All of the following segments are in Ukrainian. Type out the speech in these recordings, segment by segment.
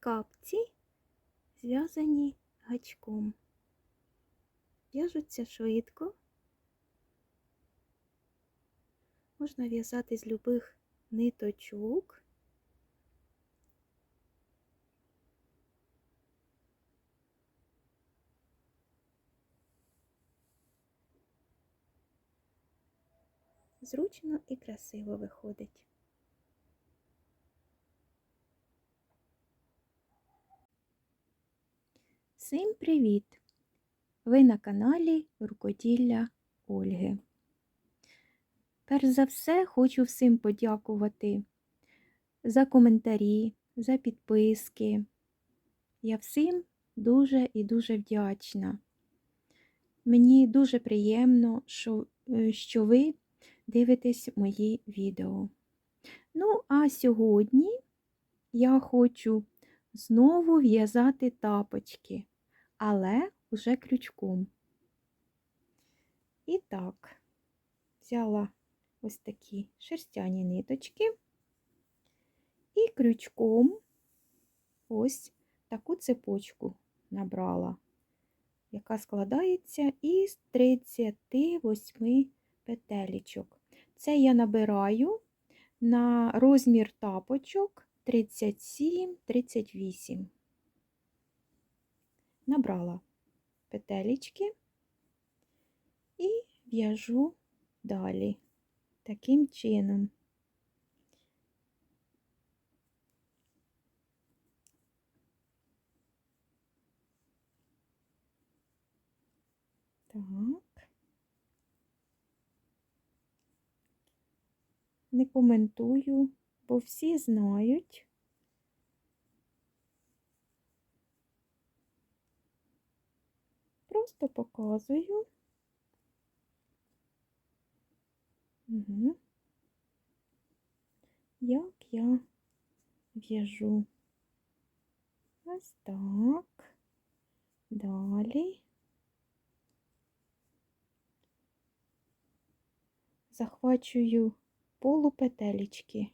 капці зв'язані гачком. В'яжуться швидко. Можна в'язати з любих ниточок. Зручно і красиво виходить. Всім привіт! Ви на каналі Рукоділля Ольги. Перш за все, хочу всім подякувати за коментарі, за підписки. Я всім дуже і дуже вдячна. Мені дуже приємно, що, е, що ви дивитесь мої відео. Ну, а сьогодні я хочу знову в'язати тапочки, але вже крючком. І так, взяла ось такі шерстяні ниточки і крючком ось таку цепочку набрала, яка складається із 38 петелечок. Це я набираю на розмір тапочок 37-38. Набрала петелечки і в'яжу далі таким чином. Так. Не коментую, бо всі знають. Просто показую. Угу. Як я в'яжу. Ось так. Далі. Захвачую полупетелечки.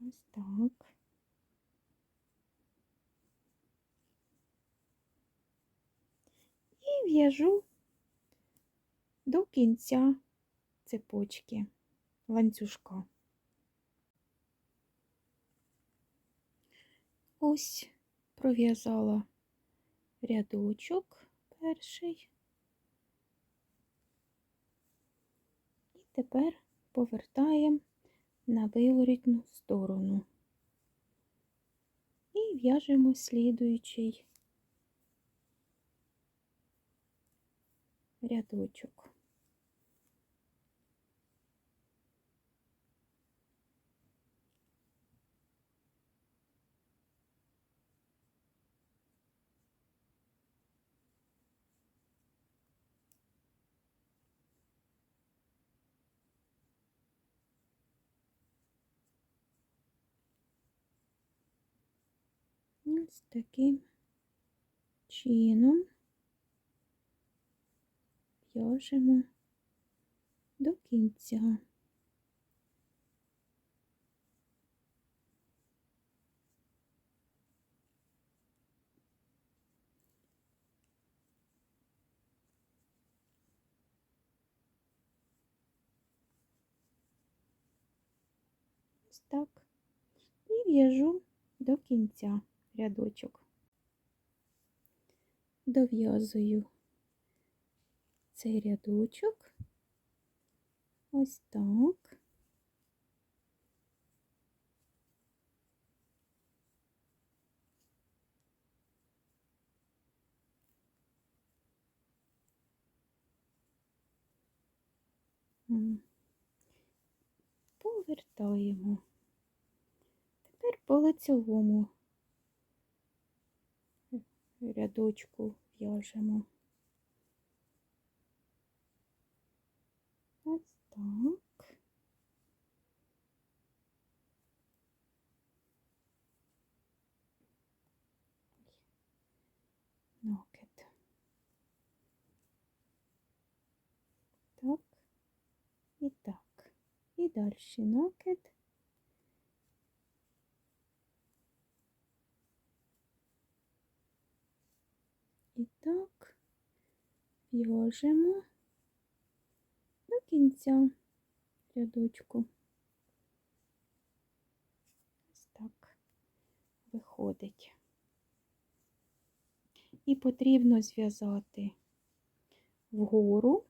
Ось так. І в'яжу до кінця цепочки ланцюжка. Ось пров'язала рядочок перший. І тепер повертаємо на виворітну сторону і в'яжемо слідуючий рядочок. Ось таким чином в'яжемо до кінця. Ось так. І в'яжу до кінця рядочок. Дов'язую цей рядочок ось так. Повертаємо. Тепер по лицевому рядочку в'яжемо. Так. Нокет. Так. І так. І далі нокет. І так. В'яжемо кінця рядочку. Ось так виходить. І потрібно зв'язати вгору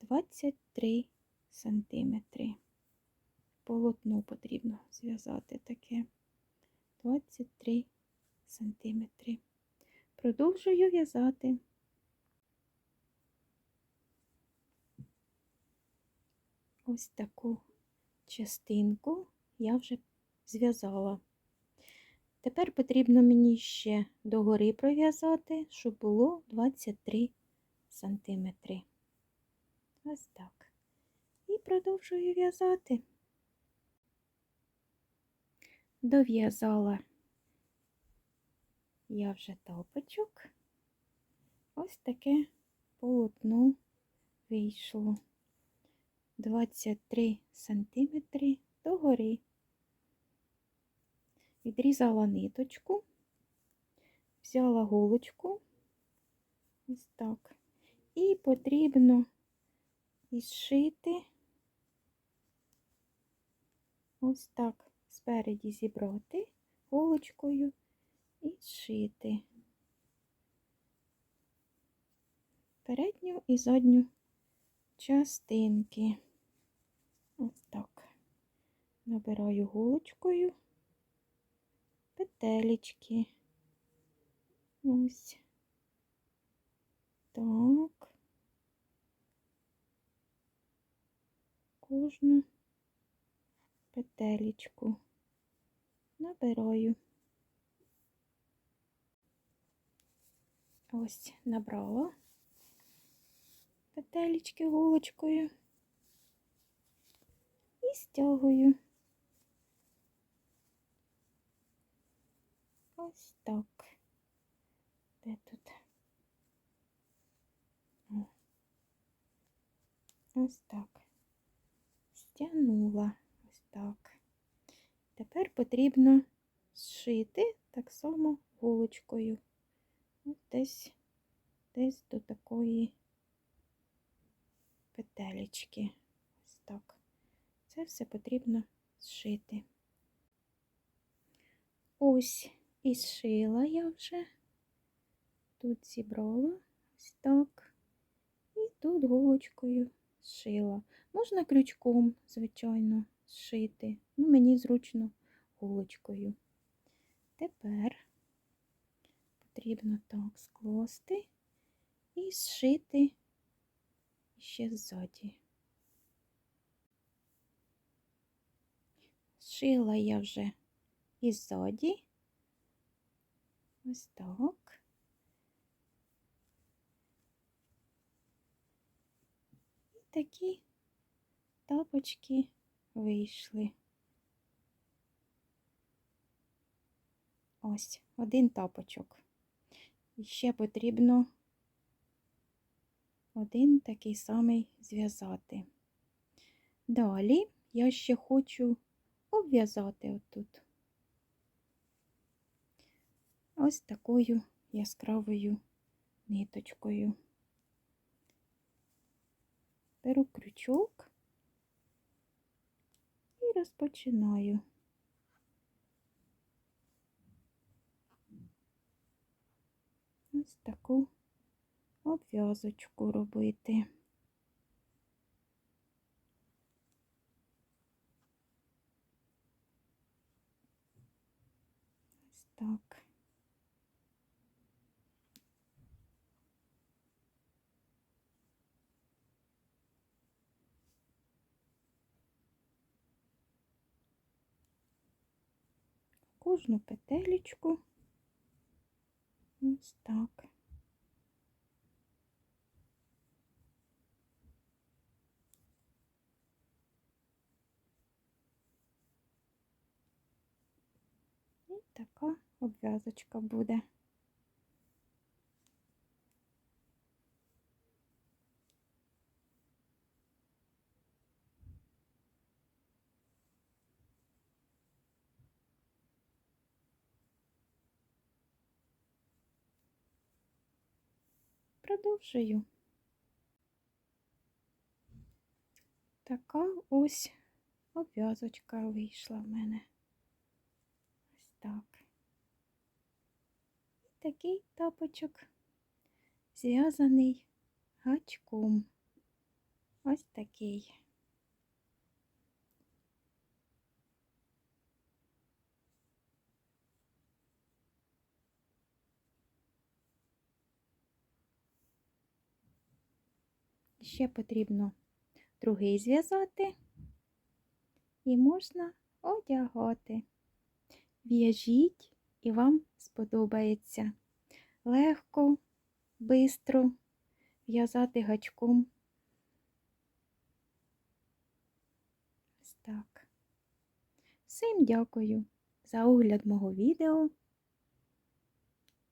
23 сантиметри. Полотно потрібно зв'язати таке 23 сантиметри. Продовжую в'язати. Ось таку частинку я вже зв'язала. Тепер потрібно мені ще догори пров'язати, щоб було 23 сантиметри. Ось так. І продовжую в'язати. Дов'язала я вже топочок. Ось таке полотно вийшло 23 сантиметри догори. Відрізала ниточку, взяла голочку, ось так, і потрібно зшити ось так. Спереді зібрати голочкою і зшити. Передню і задню частинки. Ось так. Набираю голочкою петелечки. Ось так. Кожну петелечку набираю. Ось набрала петелечки голочкою і стягую. Ось так. Де тут? Ось так. Стягнула. Ось так. Тепер потрібно зшити так само голочкою. Ось десь, десь до такої петелечки. Ось так. Це все потрібно зшити. Ось і зшила я вже. Тут зібрала ось так. І тут голочкою зшила. Можна крючком, звичайно, зшити. Ну, мені зручно голочкою. Тепер потрібно так скласти і зшити ще ззаді. Зшила я вже і ззаді. Ось так. І такі тапочки вийшли. Ось один тапочок. І ще потрібно один такий самий зв'язати. Далі я ще хочу обв'язати отут. Ось такою яскравою ниточкою. Беру крючок і розпочинаю. Ось таку обв'язочку робити. Ось так. Кожну петелечку ось так. І така обв'язочка буде. продовжую. Така ось обв'язочка вийшла в мене. Так. І такий тапочок зв'язаний гачком. Ось такий. Ще потрібно другий зв'язати і можна одягати. В'яжіть і вам сподобається. Легко, бистро в'язати гачком. Ось так. Всім дякую за огляд мого відео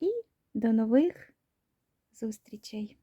і до нових зустрічей!